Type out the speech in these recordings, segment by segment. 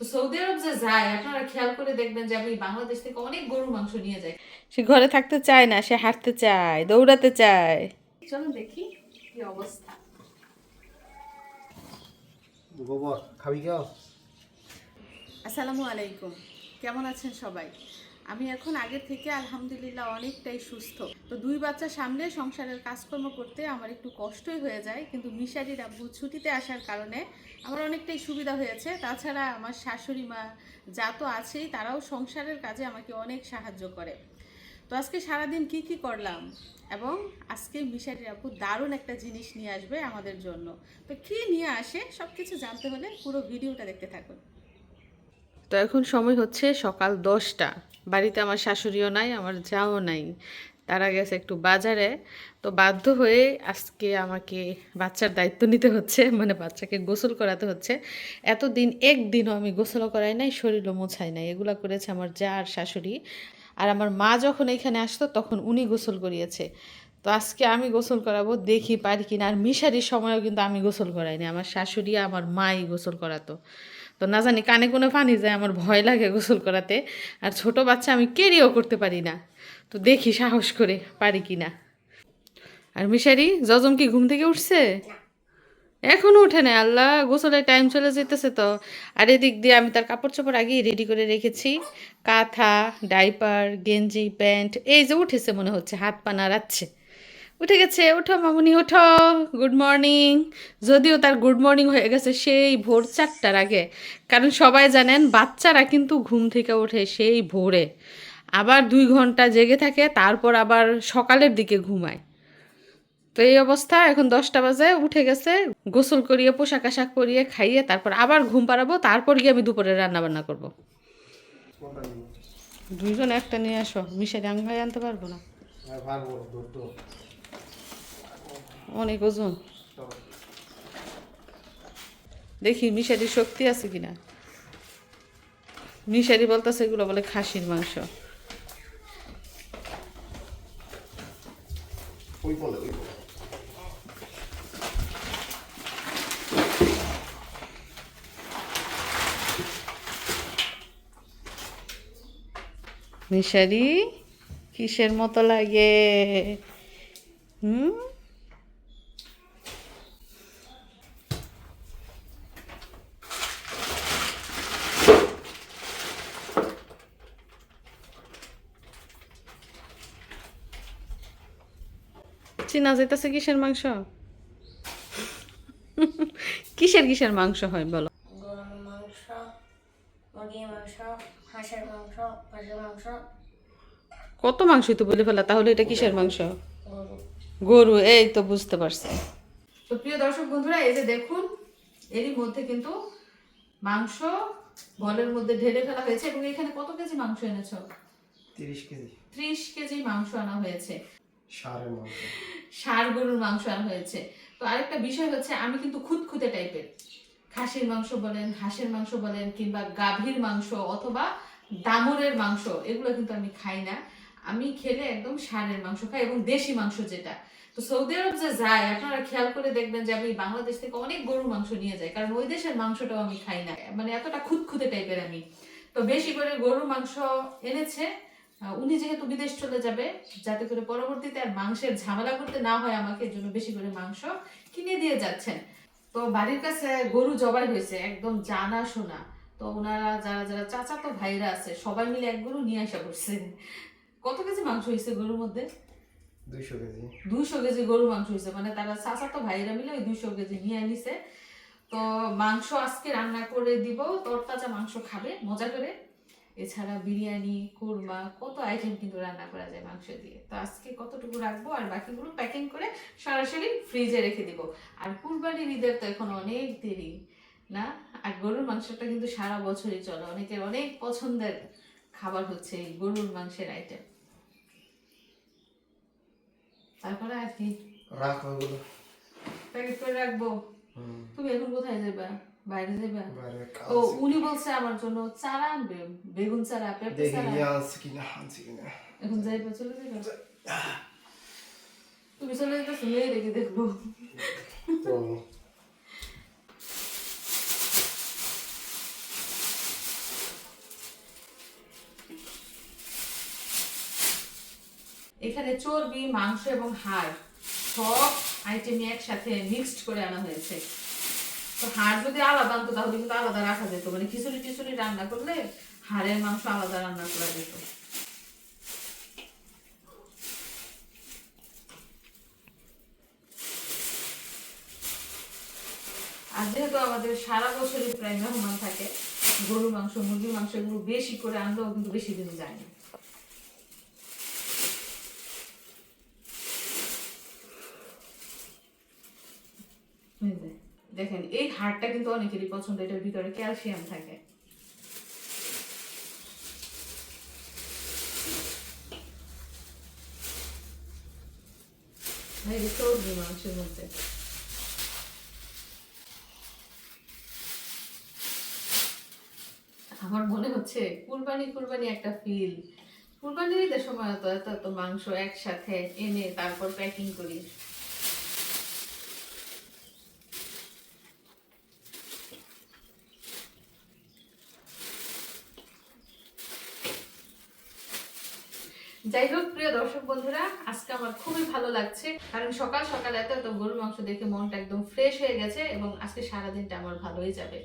Saudi আরব যে যায় আপনারা খেয়াল করে দেখবেন যে আমি বাংলাদেশ থেকে অনেক গরুর মাংস নিয়ে যাই। সে ঘরে থাকতে চায় না সে হাঁটতে চায় দৌড়াতে চায়। চলো দেখি কি অবস্থা। গোবর খাবি কেউ? আসসালামু আলাইকুম। কেমন আছেন সবাই? আমি এখন আগের থেকে আলহামদুলিল্লাহ অনেকটাই সুস্থ। তো দুই বাচ্চা সামনে সংসারের কাজকর্ম করতে আমার একটু কষ্টই হয়ে যায়, কিন্তু মিশারির আব্বু ছুটিতে আসার কারণে আমার অনেকটাই সুবিধা হয়েছে। তাছাড়া আমার শাশুড়ি মা যা তো আছেই, তারাও সংসারের কাজে আমাকে অনেক সাহায্য করে। তো আজকে সারাদিন কি কি করলাম? এবং আজকে মিশারির আপু দারুণ একটা জিনিস নিয়ে আসবে আমাদের জন্য। তো কি নিয়ে আসে সব কিছু জানতে হলে পুরো ভিডিওটা দেখতে থাকুন। তো এখন সময় হচ্ছে সকাল দশটা। বাড়িতে আমার শাশুড়িও নাই, আমার যাও নাই। তারা গেছে একটু বাজারে। তো বাধ্য হয়ে আজকে আমাকে বাচ্চার দায়িত্ব নিতে হচ্ছে মানে বাচ্চাকে গোসল করাতে হচ্ছে। এতদিন, একদিনও আমি গোসলও করাই নাই, শরীরও মোছাই নাই। এগুলো করেছে আমার যা আর শাশুড়ি। আর আমার মা যখন এখানে আসতো, তখন উনি গোসল করিয়েছে। তো আজকে আমি গোসল করাবো, দেখি পারি কিনা। আর মিশারির সময়ও কিন্তু আমি গোসল করাইনি, আমার শাশুড়ি আমার মাই গোসল করাতো। তো না জানি কানে কোনো পানি যায়, আমার ভয় লাগে গোসল করাতে। আর ছোট বাচ্চা আমি কেরিও করতে পারি না। তো দেখি সাহস করে পারি কি না। আর মিশারি, জজম কি ঘুম থেকে উঠছে? এখনও উঠে না আল্লাহ, গোসলের টাইম চলে যেতেছে তো। আর এদিক দিয়ে আমি তার কাপড় চোপড় আগেই রেডি করে রেখেছি। কাঁথা ডাইপার গেঞ্জি প্যান্ট এই যে উঠেছে মনে হচ্ছে, হাত পা নাড়াচ্ছে। উঠে গেছে ওঠো মামুনি ওঠো গুড মর্নিং যদিও তার গুড মর্নিং হয়ে গেছে সেই ভোর চারটার আগে। কারণ সবাই জানেন, বাচ্চারা কিন্তু ঘুম থেকে ওঠে সেই ভোরে। আবার দুই ঘণ্টা জেগে থাকে, তারপর আবার সকালের দিকে ঘুমায়। তো এই অবস্থা, এখন দশটা বাজে, উঠে গেছে, গোসল করিয়ে, পোশাক আশাক করিয়ে খাইয়ে, তারপর আবার ঘুম পাড়াবো, তারপর গিয়ে আমি দুপুরে রান্না বান্না করব। দুইজন একটা নিয়ে আসো আমি ভাই আনতে পারব না? ধরতো। অনেক ওজন। দেখি মিশারির শক্তি আছে কিনা? মিশারি বলতেছে এগুলো বলে খাসির মাংস। মিশারি কিসের মতো লাগে? হুম? চিনা যাইতেছে কিসের মাংস? কিসের কিসের মাংস হয় বলো? গরুর মাংস মুরগির মাংস হাঁসের মাংস হাঁসের মাংস। কত মাংসই তো বলে ফেলা? তাহলে এটা কিসের মাংস? গরু এই তো বুঝতে পারছি। তো প্রিয় দর্শক বন্ধুরা এই যে দেখুন এরই মধ্যে কিন্তু মাংস বলের মধ্যে ঢেলে ফেলা হয়েছে এবং এখানে কত কেজি মাংস এনেছো? তিরিশ কেজি। ত্রিশ কেজি মাংস আনা হয়েছে। সারের ষাঁড় গরুর মাংস আনা হয়েছে। তো আরেকটা বিষয় হচ্ছে, আমি কিন্তু টাইপের। খাসির মাংস বলেন, হাঁসের মাংস বলেন, কিংবা গাভীর মাংস অথবা দামুরের মাংস, এগুলো কিন্তু আমি খাই না। আমি খেলে একদম ষাঁড়ের মাংস খাই এবং দেশি মাংস যেটা। তো সৌদি আরব যে যায়, আপনারা খেয়াল করে দেখবেন যে আমি বাংলাদেশ থেকে অনেক গরুর মাংস নিয়ে যাই, কারণ ওই দেশের মাংসটাও আমি খাই না। মানে এতটা খুঁতখুঁতে টাইপের আমি। তো বেশি করে গরুর মাংস এনেছে উনি যেহেতু বিদেশ চলে যাবে যাতে করে পরবর্তীতে আর মাংসের ঝামেলা করতে না হয় আমাকে এর জন্য বেশি করে মাংস কিনে দিয়ে যাচ্ছেন। তো বাড়ির কাছে গরু জবাই হয়েছে একদম জানা শোনা। তো ওনারা যারা যারা চাচাতো ভাইরা আছে সবাই মিলে এক গরু নিয়ে আসা করছে। কত কেজি মাংস হয়েছে গরুর মধ্যে? দুইশো কেজি। দুইশো কেজি গরুর মাংস হয়েছে মানে তারা চাচাতো ভাইরা মিলে ওই দুইশো কেজি নিয়ে আনিছে। তো মাংস আজকে রান্না করে দিব তরতাজা মাংস খাবে মজা করে। এছাড়া বিরিয়ানি কোরমা কত আইটেম কিন্তু রান্না করা যায় মাংস দিয়ে। তো আজকে কতটুকু রাখব আর বাকিগুলো প্যাকিং করে সরাসরি ফ্রিজে রেখে দিব। আর কুরবানির ঈদের তো এখন অনেক দেরি না? আর গরুর মাংসটা কিন্তু সারা বছরই চলে। অনেকের অনেক পছন্দের খাবার হচ্ছে এই গরুর মাংসের আইটেম তারপরে আর কি? রাখ প্যাকেট করে রাখব? তুমি এখন কোথায় যাবা? উনি বলছে আমার জন্য চারা আনবে বেগুন চারা পেঁপে ইয়ে কিনা আনছি কিনা। এখন চলে যাবে তুমি চলে যেতে শুনে দেখব। এখানে চর্বি মাংস এবং হাড় সব আইটেম একসাথে মিক্সড করে আনা হয়েছে। তো হাড় যদি আলাদা আনতো তাহলে কিন্তু আলাদা রাখা যেত। মানে খিচুড়ি টিচুড়ি রান্না করলে হাড়ের মাংস আলাদা রান্না করা যেত। আর যেহেতু আমাদের সারা বছরই প্রায় মেহমান থাকে, গরুর মাংস, মুরগির মাংস এগুলো বেশি করে আনলেও কিন্তু বেশি দিন যায় না এই যে, দেখেন, এই হাড়টা কিন্তু অনেকেরই পছন্দ, এটার ভিতরে ক্যালসিয়াম থাকে। চর্বি মাংসের মধ্যে। আমার মনে হচ্ছে কুরবানি কুরবানি একটা ফিল কুরবানির সময় তো এত এত মাংস একসাথে এনে তারপর প্যাকিং করি। যাই হোক, প্রিয় দর্শক বন্ধুরা, আজকে আমার খুবই ভালো লাগছে। কারণ সকাল সকাল এত এত গরুর মাংস দেখে মনটা একদম ফ্রেশ হয়ে গেছে এবং আজকে সারাদিনটা আমার ভালোই যাবে।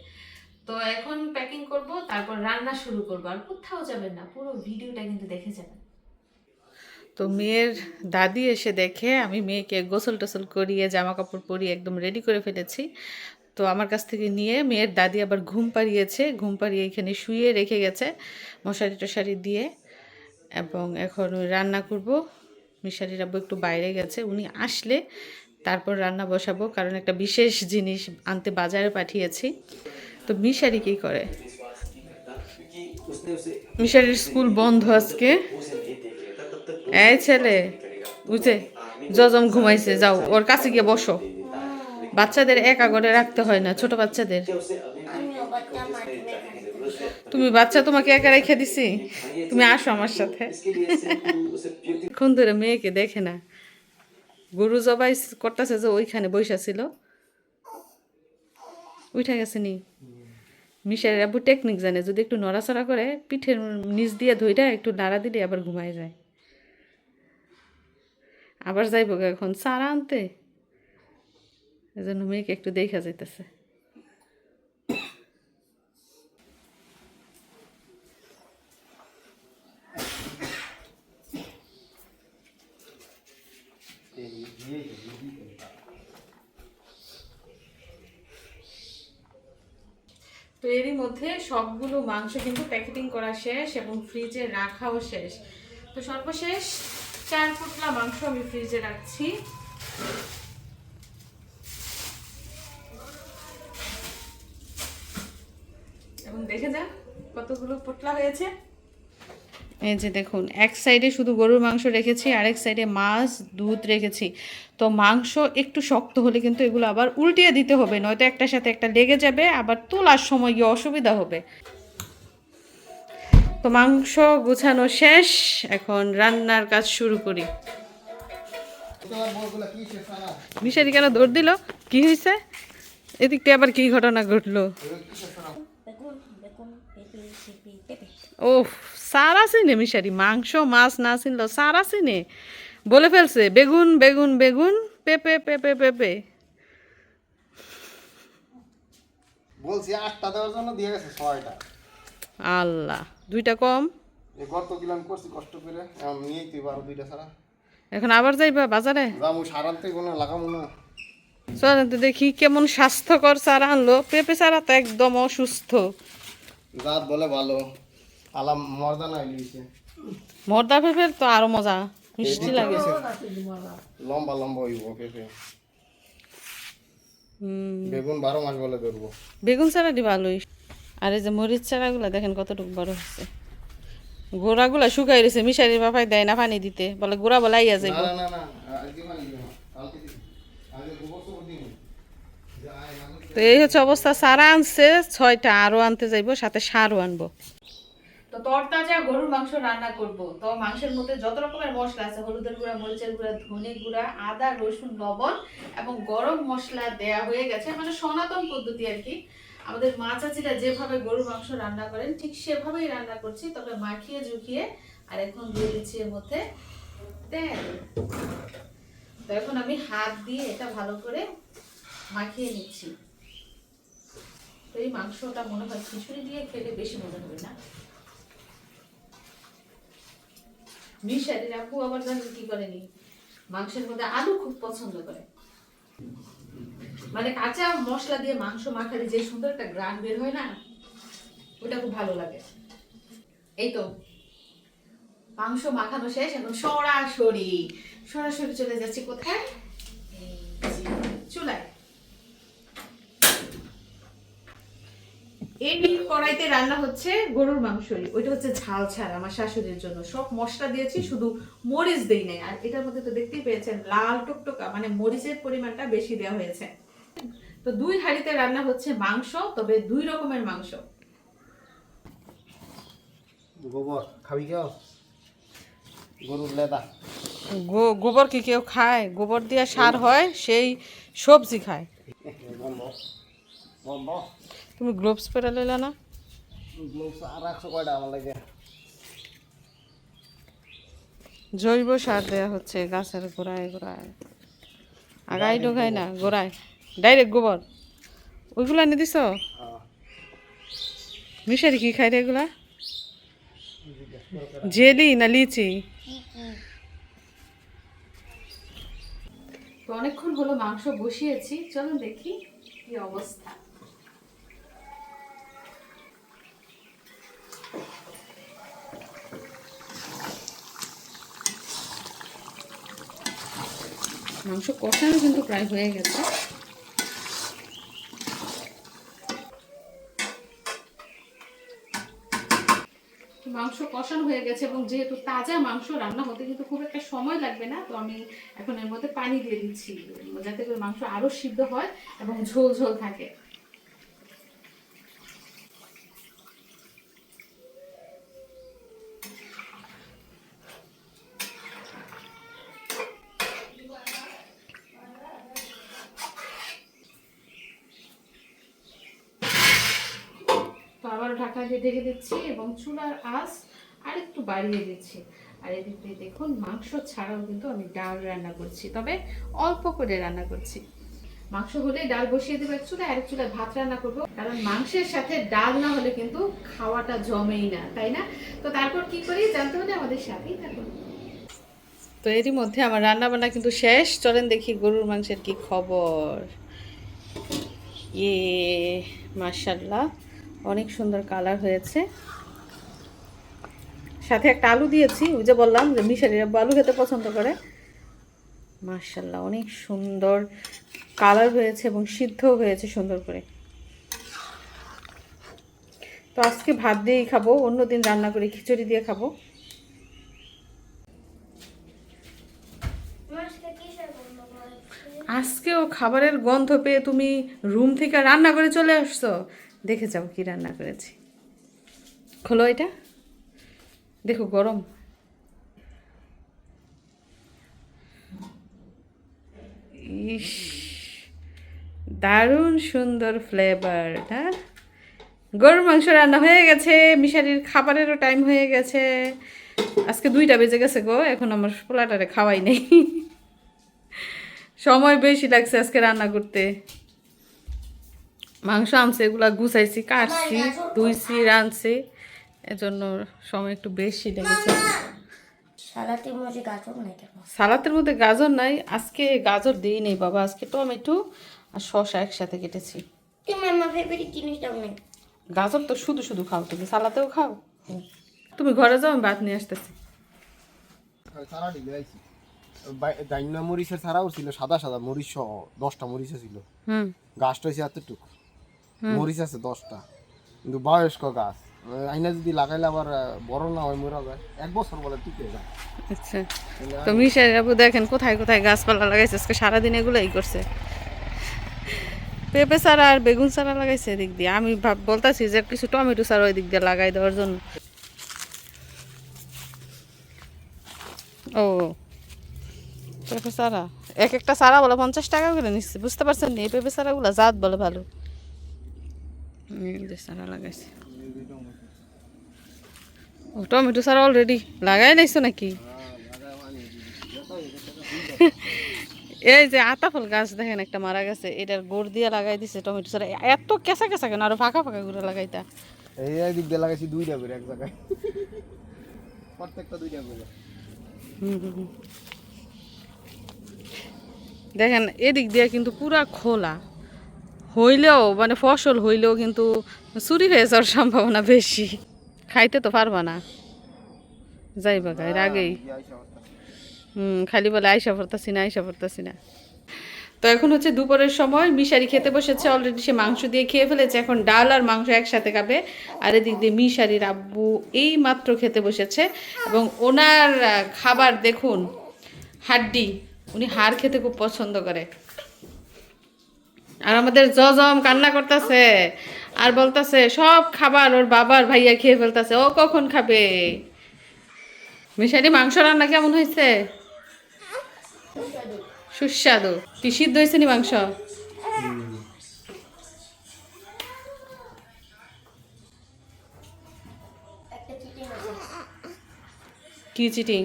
তো এখন প্যাকিং করব, তারপর রান্না শুরু করব। আর কোথাও যাবেন না, পুরো ভিডিওটা কিন্তু দেখে যাবেন। তো মেয়ের দাদি এসে দেখে আমি মেয়েকে গোসল টোসল করিয়ে জামা কাপড় পরিয়ে একদম রেডি করে ফেলেছি। তো আমার কাছ থেকে নিয়ে মেয়ের দাদি আবার ঘুম পাড়িয়েছে। ঘুম পাড়িয়ে এখানে শুয়ে রেখে গেছে মশারি টশারি দিয়ে। এবং এখন রান্না করব। মিশারির আব্বু একটু বাইরে গেছে, উনি আসলে তারপর রান্না বসাবো, কারণ একটা বিশেষ জিনিস আনতে বাজারে পাঠিয়েছি। তো মিশারি কী করে? মিশারির স্কুল বন্ধ আজকে। এই ছেলে বুঝে জজম ঘুমাইছে, যাও, ওর কাছে গিয়ে বসো। বাচ্চাদের একা করে রাখতে হয় না, ছোট বাচ্চাদের। তুমি বাচ্চা তোমাকে একা রেখে দিছি? তুমি আসো আমার সাথে। এখন ধরে মেয়েকে দেখে না। গরু জবাই করতেছে যে ওইখানে বৈশা ছিল। উঠে গেছে নি। মিশারের আবু টেকনিক জানে যদি একটু নড়াচড়া করে পিঠের নিচ দিয়ে ধইটা একটু নাড়া দিলে আবার ঘুমায় যায়। আবার যাইব এখন সারা আনতে। এজন্য মেয়েকে একটু দেখা যাইতেছে। মধ্যে সবগুলো মাংস কিন্তু প্যাকেটিং করা শেষ এবং ফ্রিজে রাখাও শেষ। তো সর্বশেষ চার ফুটলা মাংস আমি ফ্রিজে রাখছি। এবং দেখে যান কতগুলো পোটলা হয়েছে। এই যে দেখুন এক সাইডে শুধু গরুর মাংস রেখেছি আরেক সাইডে মাছ দুধ রেখেছি। তো মাংস একটু শক্ত হলে কিন্তু এগুলো আবার উল্টিয়ে দিতে হবে নয়তো একটার সাথে একটা লেগে যাবে আবার তোলার সময় গিয়ে অসুবিধা হবে। তো মাংস গুছানো শেষ এখন রান্নার কাজ শুরু করি। মিশারি কেন দৌড় দিল? কি হয়েছে এদিকটা আবার কি ঘটনা ঘটলো? ও সার আছে নে মিশারি মাংস মাছ না চিনল সার আছে নে বলে ফেলছে বেগুন বেগুন বেগুন পেঁপে পেঁপে পেঁপে বলছি আটটা দেওয়ার জন্য দিয়ে গেছে ছয়টা। আল্লাহ দুইটা কম? গত কিলো আমি করছি কষ্ট করে। এখন নিয়েই তুই আরও দুইটা ছাড়া। এখন আবার যাইবা বাজারে? যাব সারান্তে কোনো লাগাবো না। তো দেখি কেমন স্বাস্থ্যকর চারা আনলো। পেঁপে সারা তো একদম অসুস্থ। জাত বলে ভালো। আলাম মর্দা নাই লিয়েছে মর্দা পেঁপের তো আরও মজা মিষ্টি লাগে। লম্বা লম্বা হইব পেঁপে। বেগুন বারো মাস বলে ধরবো। বেগুন চারাটি ভালোই। আর এই যে মরিচ চারাগুলো দেখেন কতটুকু বড় হচ্ছে গোড়াগুলা শুকাই রয়েছে মিশারির বাপাই দেয় না পানি দিতে। বলে গোড়া বলে আইয়া যাইব। না না না না, না তো এই হচ্ছে অবস্থা সারা আনছে ছয়টা আরও আনতে যাইবো সাথে সারও আনব। তো তরতাজা গরুর মাংস রান্না করব। তো মাংসের মধ্যে যত রকমের মশলা আছে, হলুদের গুঁড়া, মরিচের গুঁড়া, ধনে গুঁড়া, আদা, রসুন, লবণ এবং গরম মশলা দেয়া হয়ে গেছে। মানে সনাতন পদ্ধতি আর কি। আমাদের মা চাচিরা যেভাবে গরুর মাংস রান্না করেন, ঠিক সেভাবেই রান্না করছি। তবে মাখিয়ে ঝুঁকিয়ে আর এখন দিয়ে দিচ্ছি এর মধ্যে তেল। তো এখন আমি হাত দিয়ে এটা ভালো করে মাখিয়ে নিচ্ছি। তো এই মাংসটা মনে হয় খিচুড়ি দিয়ে খেলে বেশি মজা হবে না? আপু আবার জানেন কি করেনি মাংসের মধ্যে আলু খুব পছন্দ করে। মানে কাঁচা মশলা দিয়ে মাংস মাখালে যে সুন্দর একটা গ্রান বের হয় না, ওটা খুব ভালো লাগে। এই তো। মাংস মাখানো শেষ, এখন সরাসরি সরাসরি চলে যাচ্ছি কোথায় এই যে চুলায় এই কড়াইতে রান্না হচ্ছে গরুর মাংসই ওইটা হচ্ছে ঝাল ছাড়া আমার শাশুড়ির জন্য। সব মশলা দিয়েছি শুধু মরিচ দেই নাই। আর এটার মধ্যে তো দেখতেই পেয়েছেন লাল টুকটুকা মানে মরিচের পরিমাণটা বেশি দেওয়া হয়েছে। তো দুই হাঁড়িতে রান্না হচ্ছে মাংস তবে দুই রকমের মাংস। গোবর খাবি কেউ? গরুর লেদা। গো- গোবর কি কেউ খায়? গোবর দিয়ে সার হয় সেই সবজি খায়। তুমি গ্লোভস পরে লইলা না? গ্লোভস আর একশো কয়টা আমার লাগে? জৈব সার দেওয়া হচ্ছে গাছের গোড়ায় গোড়ায়। আগাই ঢোকায় না গোড়ায়। ডাইরেক্ট গোবর। ওইগুলা নিয়ে দিছ? হ্যাঁ। মিশারি কি খাই রে এগুলা? জেলি না লিচি? তো অনেকক্ষণ হলো মাংস বসিয়েছি চলুন দেখি কি অবস্থা। মাংস কষানো কিন্তু প্রায় হয়ে গেছে। মাংস কষানো হয়ে গেছে এবং যেহেতু তাজা মাংস রান্না হতে কিন্তু খুব একটা সময় লাগবে না, তো আমি এখন এর মধ্যে পানি দিয়ে দিচ্ছি, যাতে করে মাংস আরও সিদ্ধ হয় এবং ঝোল ঝোল থাকে তো আবার ঢাকা ঢেকে দিচ্ছি এবং চুলার আঁচ আর একটু বাড়িয়ে দিচ্ছি। আর এদিকে দেখুন, মাংস ছাড়াও কিন্তু আমি ডাল রান্না করছি, তবে অল্প করে রান্না করছি। মাংস হলে ডাল বসিয়ে দেবো এক চুলায়, আরেক চুলায় ভাত রান্না করব। কারণ মাংসের সাথে ডাল না হলে কিন্তু খাওয়াটা জমেই না, তাই না? তো তারপর কি করি? জানতে হলে আমাদের সাথেই থাকুন। তো এরই মধ্যে আমার রান্না বান্না কিন্তু শেষ। চলেন দেখি গরুর মাংসের কি খবর। ইয়ে মার্শাল্লাহ অনেক সুন্দর কালার হয়েছে। সাথে একটা আলু দিয়েছি, ওই যে বললাম যে মিশারিরা আলু খেতে পছন্দ করে। মার্শাল্লাহ অনেক সুন্দর কালার হয়েছে এবং সিদ্ধও হয়েছে সুন্দর করে। তো আজকে ভাত দিয়েই খাব অন্যদিন রান্না করে খিচুড়ি দিয়ে খাব। আজকেও খাবারের গন্ধ পেয়ে তুমি রুম থেকে রান্না করে চলে আসছো? দেখে যাও কি রান্না করেছি। খোলো এটা। দেখো গরম। ইস, দারুণ সুন্দর ফ্লেভার হ্যাঁ গরুর মাংস রান্না হয়ে গেছে, মিশারির খাবারেরও টাইম হয়ে গেছে। আজকে দুইটা বেজে গেছে গো, এখন আমার পোলাটারে খাওয়াই নেই। সময় বেশি লাগছে আজকে রান্না করতে। মাংস আনছে এগুলা গুছাইছি কাটছি ধুইছি রাঁধছি। এজন্য সময় একটু বেশি লেগেছে। সালাতের মধ্যে গাজর নাই। আজকে গাজর দিই নেই বাবা আজকে টমেটো আর শসা একসাথে কেটেছি। গাজর তো শুধু শুধু খাও তুমি সালাতেও খাও। তুমি ঘরে যাও আমি ভাত নিয়ে আসতেছি। দাইনা মরিচের ছাড়াও ছিল সাদা সাদা মরিচ সহ দশটা মরিচ ছিল। হুম। গাছটা হয়েছে এতটুক। মরিচ আছে দশটা। কিন্তু বয়স্ক গাছ। আইনা যদি লাগাইলে আবার বড় না হয় মরা যায়। এক বছর বলে টিকে যায়। আচ্ছা। তো মিশারি বাবু দেখেন কোথায় কোথায় গাছপালা লাগাইছে। আজকে সারাদিন এগুলোই করছে। পেঁপে চারা আর বেগুন চারা লাগাইছে এদিক দিয়ে। আমি ভাব বলতাছি যে কিছু টমেটো চারা ওই দিক দিয়ে লাগাই দেওয়ার জন্য। ও পেঁপে চারা। এক একটা চারা বলে পঞ্চাশ টাকা করে নিচ্ছে। বুঝতে পারছেন নি? এই পেঁপে চারাগুলো জাত বলে ভালো। হুম, লাগাইছে ও টমেটো চারা অলরেডি লাগাই লাইছো নাকি এই যে আতাফল গাছ দেখেন একটা মারা গেছে এটার গোড় দিয়ে লাগাই দিছে টমেটো চারা এত কেঁচা কেঁচা কেন আরও ফাঁকা ফাঁকা করে লাগাইতা এই এই দিক দিয়ে লাগাইছি দুইটা করে এক জায়গায় প্রত্যেকটা দুইটা করে হুম, হুম, হুম। দেখেন এদিক দিয়ে কিন্তু পুরা খোলা হইলেও মানে ফসল হইলেও কিন্তু চুরি হয়ে যাওয়ার সম্ভাবনা বেশি। খাইতে তো পারবা না। যাইবা গায়ের আগেই। কি আইসা হুম, খালি বলে আইসা পড়তাছি না, আইসা পড়তাছি না। তো এখন হচ্ছে দুপুরের সময়, মিশারি খেতে বসেছে অলরেডি সে মাংস দিয়ে খেয়ে ফেলেছে। এখন ডাল আর মাংস একসাথে খাবে। আর এদিক দিয়ে মিশারির আব্বু এই মাত্র খেতে বসেছে। এবং ওনার খাবার দেখুন, হাড্ডি। উনি হাড় খেতে খুব পছন্দ করে। আর আমাদের জজম কান্না করতেছে আর বলতাছে সব খাবার ওর বাবার ভাইয়া খেয়ে ফেলতাছে ও কখন খাবে? মিশারি মাংস রান্না কেমন হয়েছে? সুস্বাদু। কি সিদ্ধ হয়েছে নি মাংস? কি চিটিং?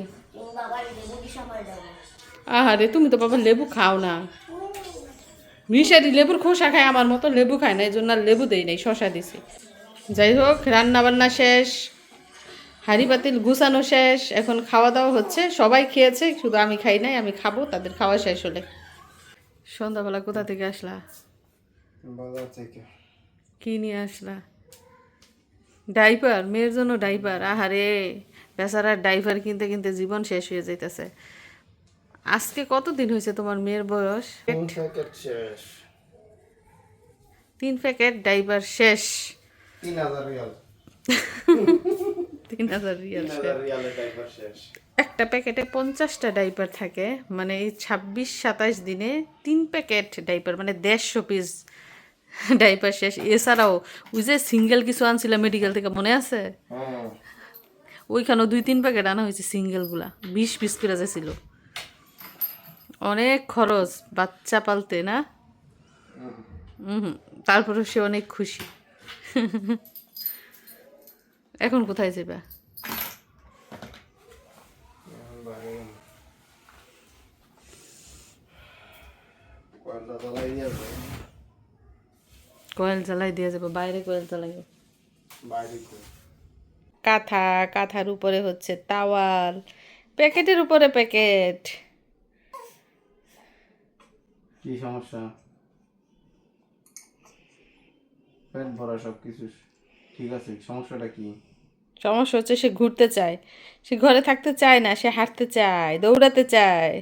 আহারে তুমি তো বাবা লেবু খাও না। মিশারি লেবুর খোসা খায় আমার মতো লেবু খায় না এই জন্য লেবু দেই নাই শশা দিছি। যাই হোক রান্না বান্না শেষ হাঁড়ি পাতিল গুছানো শেষ এখন খাওয়া দাওয়া হচ্ছে সবাই খেয়েছে শুধু আমি খাই নাই আমি খাব তাদের খাওয়া শেষ হলে। সন্ধ্যাবেলা কোথা থেকে আসলা? বাজার থেকে। কি নিয়ে আসলা? ডাইপার মেয়ের জন্য ডাইপার আহারে বেচারার ডাইপার কিনতে কিনতে জীবন শেষ হয়ে যাইতেছে। আজকে কতদিন হয়েছে তোমার মেয়ের বয়স? তিন প্যাকেট শেষ। তিন প্যাকেট ডাইপার শেষ। তিন হাজার রিয়াল। তিন হাজার শেষ। একটা প্যাকেটে পঞ্চাশটা ডাইপার থাকে। মানে এই ছাব্বিশ সাতাশ দিনে তিন প্যাকেট ডাইপার মানে দেড়শো পিস ডাইপার শেষ। এছাড়াও ওই যে সিঙ্গেল কিছু আনছিল মেডিকেল থেকে মনে আছে? হ্যাঁ। ওইখানেও দুই তিন প্যাকেট আনা হয়েছে সিঙ্গেলগুলা বিশ পিস করে ছিল। অনেক খরচ, বাচ্চা পালতে, না? তারপরে সে অনেক খুশি। এখন কোথায় যাবে? কয়েল জ্বালাই দিয়ে যাবে, বাইরে কয়েল জ্বালাই কাঁথা, কাঁথার উপরে হচ্ছে তাওয়াল প্যাকেটের উপরে প্যাকেট। কি সমস্যা? পেট ভরা সব কিছু ঠিক আছে সমস্যাটা কি? সমস্যা হচ্ছে সে ঘুরতে চায় সে ঘরে থাকতে চায় না সে হাঁটতে চায় দৌড়াতে চায়।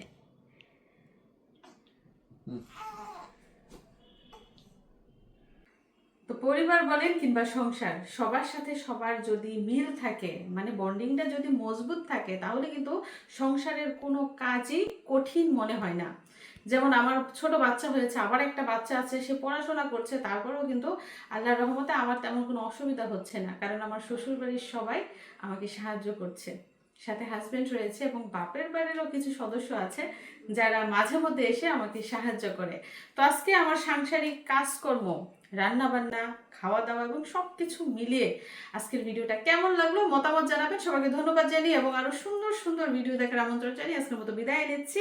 তো পরিবার বলেন কিংবা সংসার সবার সাথে সবার যদি মিল থাকে মানে বন্ডিংটা যদি মজবুত থাকে তাহলে কিন্তু সংসারের কোনো কাজই কঠিন মনে হয় না। যেমন আমার ছোট বাচ্চা হয়েছে, আবার একটা বাচ্চা আছে, সে পড়াশোনা করছে, তারপরেও কিন্তু আল্লাহর রহমতে আমার তেমন কোনো অসুবিধা হচ্ছে না। কারণ আমার শ্বশুর বাড়ির সবাই আমাকে সাহায্য করছে। সাথে হাজবেন্ড রয়েছে এবং বাপের বাড়িরও কিছু সদস্য আছে, যারা মাঝে মধ্যে এসে আমাকে সাহায্য করে। তো আজকে আমার সাংসারিক কাজকর্ম রান্না বান্না খাওয়া দাওয়া এবং সব কিছু মিলিয়ে আজকের ভিডিওটা কেমন লাগল মতামত জানাবেন। সবাইকে ধন্যবাদ জানিয়ে এবং আরও সুন্দর সুন্দর ভিডিও দেখার আমন্ত্রণ জানিয়ে আজকের মতো বিদায় নিচ্ছি।